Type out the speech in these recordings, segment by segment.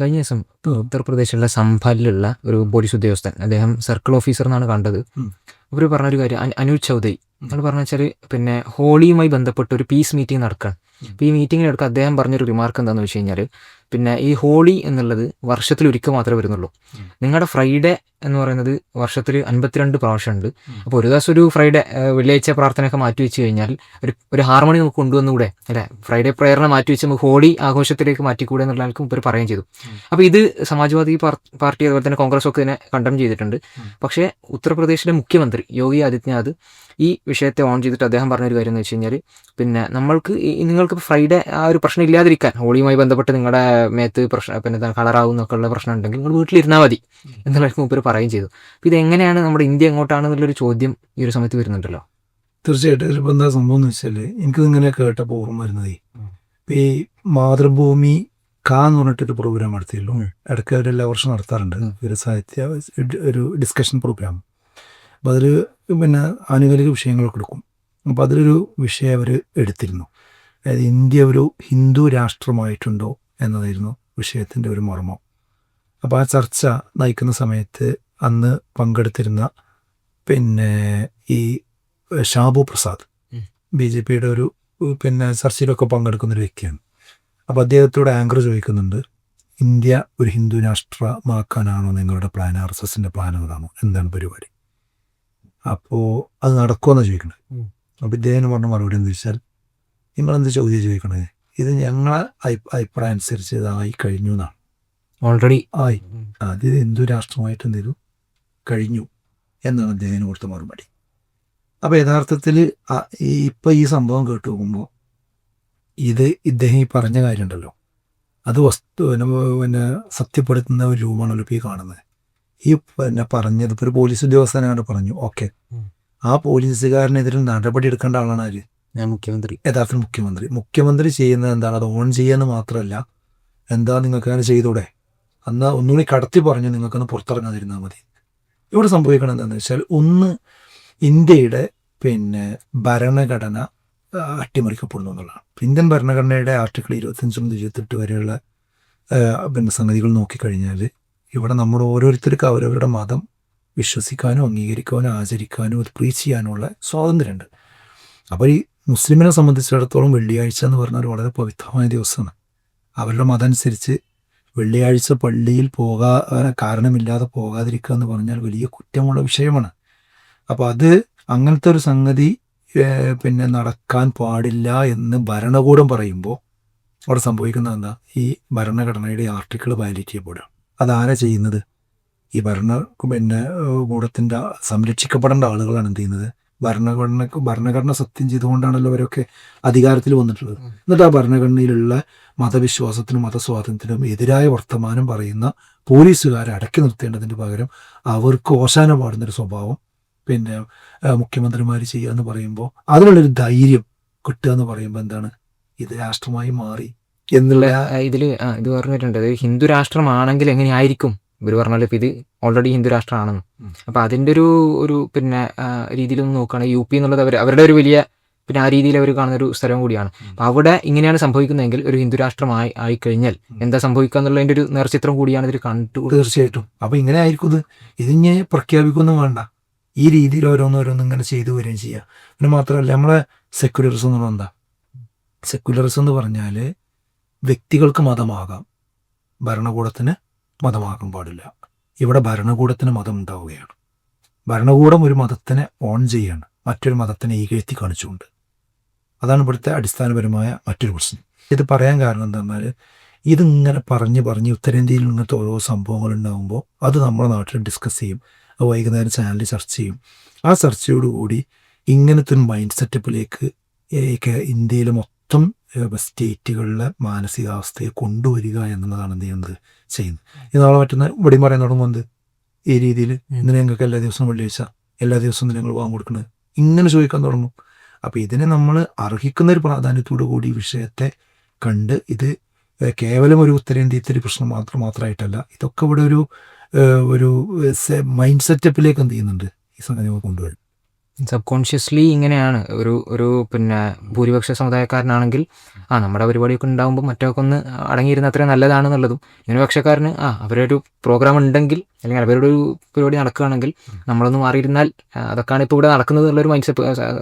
കഴിഞ്ഞ ദിവസം ഉത്തർപ്രദേശിലുള്ള സംഭലിലുള്ള ഒരു പോലീസ് ഉദ്യോഗസ്ഥൻ അദ്ദേഹം സർക്കിൾ ഓഫീസർ എന്നാണ് കണ്ടത്. അവർ പറഞ്ഞ ഒരു കാര്യം അനൂജ് ചൗധരി എന്നാണ് പറഞ്ഞ വെച്ചാൽ പിന്നെ ഹോളിയുമായി ബന്ധപ്പെട്ട് ഒരു പീസ് മീറ്റിംഗ് നടക്കുകയാണ് അപ്പൊ അപ്പോൾ ഈ മീറ്റിംഗിനെടുക്കാൻ അദ്ദേഹം പറഞ്ഞൊരു റിമാർക്ക് എന്താണെന്ന് വെച്ച് കഴിഞ്ഞാൽ പിന്നെ ഈ ഹോളി എന്നുള്ളത് വർഷത്തിൽ ഒരിക്കൽ മാത്രമേ വരുന്നുള്ളൂ. നിങ്ങളുടെ ഫ്രൈഡേ എന്ന് പറയുന്നത് വർഷത്തിൽ അൻപത്തിരണ്ട് പ്രാവശ്യം ഉണ്ട് അപ്പോൾ ഒരു ദിവസം ഒരു ഫ്രൈഡേ വെള്ളിയാഴ്ച പ്രാർത്ഥനയൊക്കെ മാറ്റി വെച്ച് കഴിഞ്ഞാൽ ഒരു ഒരു ഹാർമണി നമുക്ക് കൊണ്ടുവന്നുകൂടെ? അല്ലെ? ഫ്രൈഡേ പ്രേയറിനെ മാറ്റി വെച്ച് നമുക്ക് ഹോളി ആഘോഷത്തിലേക്ക് മാറ്റിക്കൂടെ എന്നുള്ള ആൾക്കും ഒരു പറയുകയും ചെയ്തു. അപ്പോൾ ഇത് സമാജ്വാദി പാർട്ടി അതുപോലെ തന്നെ കോൺഗ്രസ് ഒക്കെ ഇതിനെ കണ്ടം ചെയ്തിട്ടുണ്ട്. പക്ഷേ ഉത്തർപ്രദേശിലെ മുഖ്യമന്ത്രി യോഗി ആദിത്യനാഥ് ഈ വിഷയത്തെ ഓൺ ചെയ്തിട്ട് അദ്ദേഹം പറഞ്ഞൊരു കാര്യം എന്ന് വെച്ച് കഴിഞ്ഞാൽ പിന്നെ നമ്മൾക്ക് നിങ്ങൾക്ക് ഫ്രൈഡേ ആ ഒരു പ്രശ്നം ഇല്ലാതിരിക്കാൻ ഹോളിയുമായി ബന്ധപ്പെട്ട് നിങ്ങളുടെ മേത്ത് പ്രശ്നം പിന്നെ കളർ കളറാവും എന്നൊക്കെ ഉള്ള പ്രശ്നം ഉണ്ടെങ്കിൽ നിങ്ങൾ വീട്ടിലിരുന്നാൽ മതി എന്നുള്ള മുമ്പ് പറയുകയും ചെയ്തു. അപ്പോൾ ഇത് എങ്ങനെയാണ് നമ്മുടെ ഇന്ത്യ എങ്ങോട്ടാണെന്നുള്ളൊരു ചോദ്യം ഈ ഒരു സമയത്ത് വരുന്നുണ്ടല്ലോ? തീർച്ചയായിട്ടും. ഇതിലിപ്പോൾ എന്താ സംഭവം എന്ന് വെച്ചാൽ എനിക്ക് ഇങ്ങനെ കേട്ടപ്പോൾ ഓർമ്മ വരുന്നതേ ഇപ്പം ഈ മാതൃഭൂമി കാ എന്ന് പറഞ്ഞിട്ടൊരു പ്രോഗ്രാം നടത്തിയല്ലോ. ഇടയ്ക്ക് അവർ എല്ലാ വർഷവും നടത്താറുണ്ട്. ഒരു സാഹിത്യ ഒരു ഡിസ്കഷൻ പ്രോഗ്രാം അപ്പോൾ അതിൽ പിന്നെ ആനുകാലിക വിഷയങ്ങൾ കൊടുക്കും അപ്പോൾ അതിലൊരു വിഷയം അവർ എടുത്തിരുന്നു. അതായത് ഇന്ത്യ ഒരു ഹിന്ദു രാഷ്ട്രമായിട്ടുണ്ടോ എന്നതായിരുന്നു വിഷയത്തിന്റെ ഒരു മർമ്മം. അപ്പോൾ ആ ചർച്ച നയിക്കുന്ന സമയത്ത് അന്ന് പങ്കെടുത്തിരുന്ന പിന്നെ ഈ ഷാബു പ്രസാദ്. ബി ജെ പിയുടെ ഒരു പിന്നെ ചർച്ചയിലൊക്കെ പങ്കെടുക്കുന്ന ഒരു വ്യക്തിയാണ്. അപ്പോൾ അദ്ദേഹത്തോട് ആങ്കർ ചോദിക്കുന്നുണ്ട് ഇന്ത്യ ഒരു ഹിന്ദു രാഷ്ട്രമാക്കാനാണോ നിങ്ങളുടെ പ്ലാൻ? ആർ എസ് എസിന്റെ പ്ലാൻ അതാണോ? എന്താണ് പരിപാടി? അപ്പോൾ അത് നടക്കുമെന്നാണ് ചോദിക്കുന്നത്. അപ്പോൾ ഇദ്ദേഹം പറഞ്ഞ മറുപടി എന്ന് വെച്ചാൽ നിങ്ങളെന്ത് ചോദ്യം ചോദിക്കണത് ഇത് ഞങ്ങളെ അഭി- അഭിപ്രായം അനുസരിച്ച് ഇതായി കഴിഞ്ഞു എന്നാണ്. ഓൾറെഡി ആയി. അത് ഹിന്ദു രാഷ്ട്രമായിട്ട് എന്ത് കഴിഞ്ഞു എന്നാണ് അദ്ദേഹത്തിന് കൊടുത്ത മറുപടി. അപ്പോൾ യഥാർത്ഥത്തിൽ ഇപ്പം ഈ സംഭവം കേട്ടു നോക്കുമ്പോൾ ഇത് ഇദ്ദേഹം ഈ പറഞ്ഞ കാര്യമുണ്ടല്ലോ. അത് വസ്തു പിന്നെ സത്യപ്പെടുത്തുന്ന ഒരു രൂപമാണല്ലോ ഇപ്പോൾ ഈ കാണുന്നത്. ഈ പിന്നെ പറഞ്ഞത് ഇപ്പോൾ ഒരു പോലീസ് ഉദ്യോഗസ്ഥനാണ് പറഞ്ഞു ഓക്കെ. ആ പോലീസുകാരനെതിരെ നടപടി എടുക്കേണ്ട ആളാണ് ആര്? മുഖ്യമന്ത്രി. യഥാർത്ഥ മുഖ്യമന്ത്രി. മുഖ്യമന്ത്രി ചെയ്യുന്നത് എന്താണ്? അത് ഓൺ ചെയ്യാന്ന് മാത്രമല്ല എന്താ നിങ്ങൾക്ക് അങ്ങനെ ചെയ്തൂടെ? അന്ന് ഒന്നുകൂടി കടത്തി പറഞ്ഞ് നിങ്ങൾക്കൊന്ന് പുറത്തിറങ്ങാതിരുന്നാൽ മതി. ഇവിടെ സംഭവിക്കണം എന്താണെന്ന് വെച്ചാൽ ഒന്ന് ഇന്ത്യയുടെ പിന്നെ ഭരണഘടന അട്ടിമറിക്കപ്പെടുന്നു എന്നുള്ളതാണ്. ഇന്ത്യൻ ഭരണഘടനയുടെ ആർട്ടിക്കിൾ ഇരുപത്തഞ്ച് മുതൽ ഇരുപത്തെട്ട് വരെയുള്ള പിന്നെ സംഗതികൾ നോക്കിക്കഴിഞ്ഞാൽ ഇവിടെ നമ്മൾ ഓരോരുത്തർക്ക് അവരവരുടെ മതം വിശ്വസിക്കാനോ അംഗീകരിക്കാനോ ആചരിക്കാനോ പ്രീച്ച് ചെയ്യാനുള്ള സ്വാതന്ത്ര്യമുണ്ട്. അപ്പോൾ ഈ മുസ്ലിമിനെ സംബന്ധിച്ചിടത്തോളം വെള്ളിയാഴ്ച എന്ന് പറഞ്ഞാൽ വളരെ പവിത്രമായ ദിവസമാണ്. അവരുടെ മതം അനുസരിച്ച് വെള്ളിയാഴ്ച പള്ളിയിൽ പോകാ കാരണമില്ലാതെ പോകാതിരിക്കുക എന്ന് പറഞ്ഞാൽ വലിയ കുറ്റമുള്ള വിഷയമാണ്. അപ്പോൾ അത് അങ്ങനത്തെ ഒരു സംഗതി പിന്നെ നടക്കാൻ പാടില്ല എന്ന് ഭരണകൂടം പറയുമ്പോൾ അവിടെ സംഭവിക്കുന്നത് എന്താ? ഈ ഭരണഘടനയുടെ ആർട്ടിക്കിൾ വയലേറ്റ് ചെയ്യപ്പെടുക. അതാരാ ചെയ്യുന്നത്? ഈ ഭരണ പിന്നെ കൂടത്തിന്റെ സംരക്ഷിക്കപ്പെടേണ്ട ആളുകളാണ് എന്ത് ചെയ്യുന്നത്? ഭരണഘടന ഭരണഘടന സത്യം ചെയ്തുകൊണ്ടാണല്ലോ അവരൊക്കെ അധികാരത്തിൽ വന്നിട്ടുള്ളത്. എന്നിട്ട് ആ ഭരണഘടനയിലുള്ള മതവിശ്വാസത്തിനും മതസ്വാതന്ത്ര്യത്തിനും എതിരായ വർത്തമാനം പറയുന്ന പോലീസുകാരെ അടക്കി നിർത്തേണ്ടതിന് പകരം അവർക്ക് ഓശാന പാടുന്നൊരു സ്വഭാവം പിന്നെ മുഖ്യമന്ത്രിമാർ ചെയ്യുക എന്ന് പറയുമ്പോൾ അതിനുള്ളൊരു ധൈര്യം കിട്ടുക എന്ന് പറയുമ്പോൾ എന്താണ്? ഇത് രാഷ്ട്രമായി മാറി. എന്നുള്ള ഇതിൽ ഇത് പറഞ്ഞിട്ടുണ്ട്. ഹിന്ദു രാഷ്ട്രമാണെങ്കിൽ എങ്ങനെയായിരിക്കും? ഇവർ പറഞ്ഞാൽ ഇപ്പം ഇത് ഓൾറെഡി ഹിന്ദു രാഷ്ട്രമാണെന്ന്. അപ്പോൾ അപ്പം അതിന്റെ ഒരു ഒരു പിന്നെ രീതിയിലൊന്ന് നോക്കുകയാണെങ്കിൽ യു പി എന്നുള്ളത് അവർ അവരുടെ ഒരു വലിയ പിന്നെ ആ രീതിയിൽ അവർ കാണുന്ന ഒരു സ്ഥലം കൂടിയാണ്. ഉം. അപ്പം അവിടെ ഇങ്ങനെയാണ് സംഭവിക്കുന്നതെങ്കിൽ ഒരു ഹിന്ദു രാഷ്ട്രമായി ആയിക്കഴിഞ്ഞാൽ ഉം. എന്താ സംഭവിക്കുക എന്നുള്ളതിന്റെ ഒരു നേർചിത്രം കൂടിയാണ് ഇതിൽ കണ്ടു. തീർച്ചയായിട്ടും. അപ്പോൾ ഇങ്ങനെ ആയിരിക്കും ഇത്. ഇതിങ്ങനെ പ്രഖ്യാപിക്കൊന്നും വേണ്ട. ഈ രീതിയിൽ ഓരോന്നോരോന്നും ഇങ്ങനെ ചെയ്തു വരികയും ചെയ്യുക പിന്നെ മാത്രമല്ല നമ്മളെ സെക്യുലറിസം എന്ന് പറഞ്ഞാൽ എന്താ? സെക്യുലറിസം എന്ന് പറഞ്ഞാൽ വ്യക്തികൾക്ക് മതമാകാം. ഭരണകൂടത്തിന് മതമാകാൻ പാടില്ല. ഇവിടെ ഭരണകൂടത്തിന് മതം ഉണ്ടാവുകയാണ്. ഭരണകൂടം ഒരു മതത്തിനെ ഓൺ ചെയ്യാണ്. മറ്റൊരു മതത്തിനെ ഈകഴ്ത്തി കാണിച്ചുകൊണ്ട്. അതാണ് ഇവിടുത്തെ അടിസ്ഥാനപരമായ മറ്റൊരു പ്രശ്നം. ഇത് പറയാൻ കാരണം എന്താണെന്നാൽ ഇതിങ്ങനെ പറഞ്ഞ് പറഞ്ഞ് ഉത്തരേന്ത്യയിൽ ഇങ്ങനത്തെ ഓരോ സംഭവങ്ങൾ ഉണ്ടാകുമ്പോൾ അത് നമ്മുടെ നാട്ടിൽ ഡിസ്കസ് ചെയ്യും. വൈകുന്നേരം ചാനലിൽ ചർച്ച ചെയ്യും. ആ ചർച്ചയോടുകൂടി ഇങ്ങനത്തെ ഒരു മൈൻഡ് സെറ്റപ്പിലേക്ക് ഇന്ത്യയിൽ മൊത്തം സ്റ്റേറ്റുകളിലെ മാനസികാവസ്ഥയെ കൊണ്ടുവരിക എന്നുള്ളതാണ് എന്ത് ചെയ്യുന്നത്? ചെയ്യുന്നത്. ഇത് നാളെ മറ്റൊന്ന് ഇവിടെയും പറയാൻ തുടങ്ങുന്നത് ഈ രീതിയിൽ ഇന്ന് ഞങ്ങൾക്ക് എല്ലാ ദിവസവും വെള്ളിയാഴ്ച എല്ലാ ദിവസവും നിങ്ങൾ വാങ്ങി കൊടുക്കുന്നത്. ഇങ്ങനെ ചോദിക്കാൻ തുടങ്ങും. അപ്പോൾ ഇതിനെ നമ്മൾ അർഹിക്കുന്ന ഒരു പ്രാധാന്യത്തോടു കൂടി വിഷയത്തെ കണ്ട് ഇത് കേവലം ഒരു ഉത്തരേന്ത്യത്തെ ഒരു പ്രശ്നം മാത്രം മാത്രമായിട്ടല്ല ഇതൊക്കെ ഇവിടെ ഒരു ഒരു മൈൻഡ് സെറ്റപ്പിലേക്ക് എന്ത് ചെയ്യുന്നുണ്ട്? ഈ സംഗതി കൊണ്ടുവരും. സബ് കോൺഷ്യസ്ലി ഇങ്ങനെയാണ്. ഒരു ഒരു പിന്നെ ഭൂരിപക്ഷ സമുദായക്കാരനാണെങ്കിൽ ആ നമ്മുടെ പരിപാടിയൊക്കെ ഉണ്ടാകുമ്പോൾ മറ്റൊക്കെ ഒന്ന് അടങ്ങിയിരുന്ന അത്രയും നല്ലതാണെന്നുള്ളതും ന്യൂനപക്ഷക്കാരന് ആ അവരൊരു പ്രോഗ്രാം ഉണ്ടെങ്കിൽ അല്ലെങ്കിൽ അവരുടെ ഒരു പരിപാടി നടക്കുകയാണെങ്കിൽ നമ്മളൊന്ന് മാറിയിരുന്നാൽ അതൊക്കെയാണ് ഇപ്പോൾ ഇവിടെ നടക്കുന്നത് എന്നുള്ളൊരു മൈൻഡ്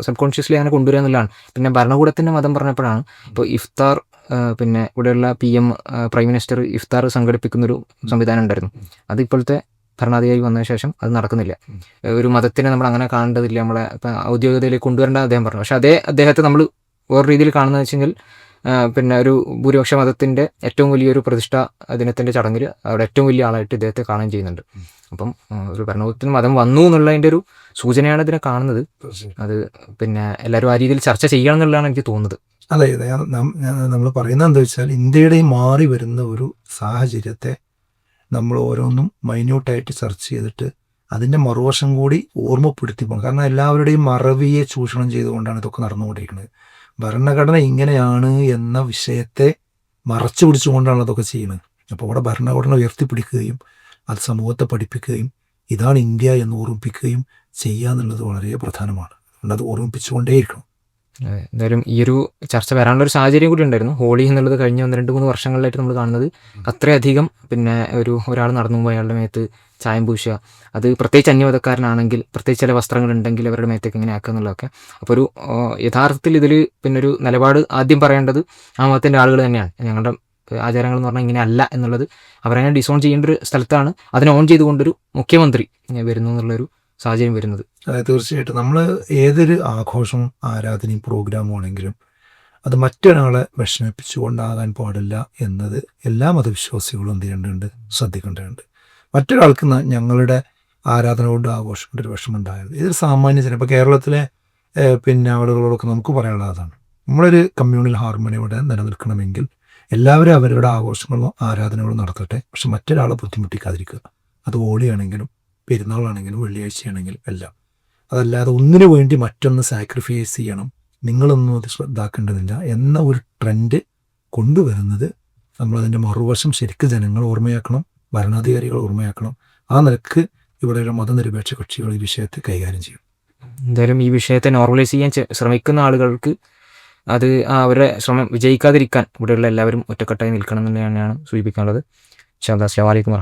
സബ് കോൺഷ്യസ്ലി അങ്ങനെ കൊണ്ടുവരിക എന്നുള്ളതാണ്. പിന്നെ ഭരണകൂടത്തിന്റെ മതം പറഞ്ഞപ്പോഴാണ് ഇപ്പോൾ ഇഫ്താർ പിന്നെ ഇവിടെയുള്ള പി എം പ്രൈം മിനിസ്റ്റർ ഇഫ്താർ സംഘടിപ്പിക്കുന്നൊരു സംവിധാനം ഉണ്ടായിരുന്നു. അത് ഇപ്പോഴത്തെ ഭരണാധികാരി വന്നതിന് ശേഷം അത് നടക്കുന്നില്ല. ഒരു മതത്തിനെ നമ്മൾ അങ്ങനെ കാണേണ്ടതില്ല നമ്മളെ ഇപ്പം ഔദ്യോഗികതയിലേക്ക് കൊണ്ടുവരേണ്ട അദ്ദേഹം പറഞ്ഞു. പക്ഷെ അതേ അദ്ദേഹത്തെ നമ്മൾ വേറെ രീതിയിൽ കാണുന്നത് വെച്ചെങ്കിൽ പിന്നെ ഒരു ഭൂരിപക്ഷ മതത്തിന്റെ ഏറ്റവും വലിയൊരു പ്രതിഷ്ഠ ദിനത്തിന്റെ ചടങ്ങിൽ അവിടെ ഏറ്റവും വലിയ ആളായിട്ട് ഇദ്ദേഹത്തെ കാണുകയും ചെയ്യുന്നുണ്ട്. അപ്പം ഒരു ഭരണകൂടത്തിന് മതം വന്നു എന്നുള്ളതിന്റെ ഒരു സൂചനയാണ് ഇതിനെ കാണുന്നത്. അത് പിന്നെ എല്ലാവരും ആ രീതിയിൽ ചർച്ച ചെയ്യണം എന്നുള്ളതാണ് എനിക്ക് തോന്നുന്നത്. അതെ അതെ. നമ്മൾ പറയുന്നത് എന്താ വെച്ചാൽ ഇന്ത്യയുടെ മാറി വരുന്ന ഒരു സാഹചര്യത്തെ നമ്മൾ ഓരോന്നും മൈന്യൂട്ടായിട്ട് ചർച്ച ചെയ്തിട്ട് അതിന്റെ മറുവശം കൂടി ഓർമ്മപ്പെടുത്തി പോകണം. കാരണം എല്ലാവരുടെയും മറവിയെ ചൂഷണം ചെയ്തുകൊണ്ടാണ് ഇതൊക്കെ നടന്നുകൊണ്ടിരിക്കുന്നത്. ഭരണഘടന ഇങ്ങനെയാണ് എന്ന വിഷയത്തെ മറച്ചു പിടിച്ചുകൊണ്ടാണ് അതൊക്കെ ചെയ്യുന്നത്. അപ്പോൾ അവിടെ ഭരണഘടന ഉയർത്തിപ്പിടിക്കുകയും അത് സമൂഹത്തെ പഠിപ്പിക്കുകയും ഇതാണ് ഇന്ത്യ എന്ന് ഓർമ്മിപ്പിക്കുകയും ചെയ്യുക എന്നുള്ളത് വളരെ പ്രധാനമാണ്. അതുകൊണ്ട് അത് ഓർമ്മിപ്പിച്ചുകൊണ്ടേയിരിക്കണം. എന്തായാലും ഈ ഒരു ചർച്ച വരാനുള്ള ഒരു സാഹചര്യം കൂടി ഉണ്ടായിരുന്നു. ഹോളി എന്നുള്ളത് കഴിഞ്ഞ ഒന്ന് രണ്ട് മൂന്ന് വർഷങ്ങളിലായിട്ട് നമ്മൾ കാണുന്നത് അത്രയധികം പിന്നെ ഒരു ഒരാൾ നടന്നു പോകുമ്പോൾ അയാളുടെ മേത്ത് ചായം പൂശുക. അത് പ്രത്യേകിച്ച് അന്യമതക്കാരനാണെങ്കിൽ പ്രത്യേകിച്ച് ചില വസ്ത്രങ്ങൾ ഉണ്ടെങ്കിൽ അവരുടെ മേത്തേക്ക് ഇങ്ങനെ ആക്കുക എന്നുള്ളതൊക്കെ. അപ്പോൾ ഒരു യഥാർത്ഥത്തിൽ ഇതിൽ പിന്നെ ഒരു നിലപാട് ആദ്യം പറയേണ്ടത് ആ മതത്തിന്റെ ആളുകൾ തന്നെയാണ്. ഞങ്ങളുടെ ആചാരങ്ങൾ എന്ന് പറഞ്ഞാൽ ഇങ്ങനെ അല്ല എന്നുള്ളത് അവരങ്ങനെ ഡിസോൺ ചെയ്യേണ്ട ഒരു സ്ഥലത്താണ്. അതിനെ ഓൺ ചെയ്തുകൊണ്ടൊരു മുഖ്യമന്ത്രി വരുന്നു എന്നുള്ളൊരു സാഹചര്യം വരുന്നത്. അതെ തീർച്ചയായിട്ടും നമ്മൾ ഏതൊരു ആഘോഷവും ആരാധനയും പ്രോഗ്രാമും ആണെങ്കിലും അത് മറ്റൊരാളെ വിഷമിപ്പിച്ചുകൊണ്ടാകാൻ പാടില്ല എന്നത് എല്ലാ മതവിശ്വാസികളും എന്ത് ചെയ്യേണ്ടതുണ്ട്? ശ്രദ്ധിക്കേണ്ടതുണ്ട്. മറ്റൊരാൾക്ക് ഞങ്ങളുടെ ആരാധന കൊണ്ട് ആഘോഷം ഒരു വിഷമമുണ്ടായത് ഇതൊരു സാമാന്യ ജനം. ഇപ്പോൾ കേരളത്തിലെ പിന്നെ ആളുകളോടൊക്കെ നമുക്ക് പറയാനുള്ള അതാണ്. നമ്മളൊരു കമ്മ്യൂണൽ ഹാർമണി ഇവിടെ നിലനിൽക്കണമെങ്കിൽ എല്ലാവരും അവരുടെ ആഘോഷങ്ങളും ആരാധനകളും നടത്തട്ടെ. പക്ഷെ മറ്റൊരാളെ ബുദ്ധിമുട്ടിക്കാതിരിക്കുക. അത് ഹോളിയാണെങ്കിലും പെരുന്നാളാണെങ്കിലും വെള്ളിയാഴ്ചയാണെങ്കിലും എല്ലാം. അതല്ലാതെ ഒന്നിനു വേണ്ടി മറ്റൊന്ന് സാക്രിഫൈസ് ചെയ്യണം. നിങ്ങളൊന്നും അത് ശ്രദ്ധാക്കേണ്ടതില്ല എന്ന ഒരു ട്രെൻഡ് കൊണ്ടുവരുന്നത് നമ്മളതിന്റെ മറുവശം ശരിക്കും ജനങ്ങൾ ഓർമ്മയാക്കണം ഭരണാധികാരികൾ ഓർമ്മയാക്കണം. ആ നിലയ്ക്ക് ഇവിടെയുള്ള മതനിരപേക്ഷ കക്ഷികൾ ഈ വിഷയത്തെ കൈകാര്യം ചെയ്യും. എന്തായാലും ഈ വിഷയത്തെ നോർമലൈസ് ചെയ്യാൻ ശ്രമിക്കുന്ന ആളുകൾക്ക് അത് അവരുടെ ശ്രമം വിജയിക്കാതിരിക്കാൻ ഇവിടെയുള്ള എല്ലാവരും ഒറ്റക്കെട്ടായി നിൽക്കണം എന്ന് തന്നെയാണ് സൂചിപ്പിക്കാനുള്ളത് ഷാദാസ് അസ്ലാം വലൈക്കും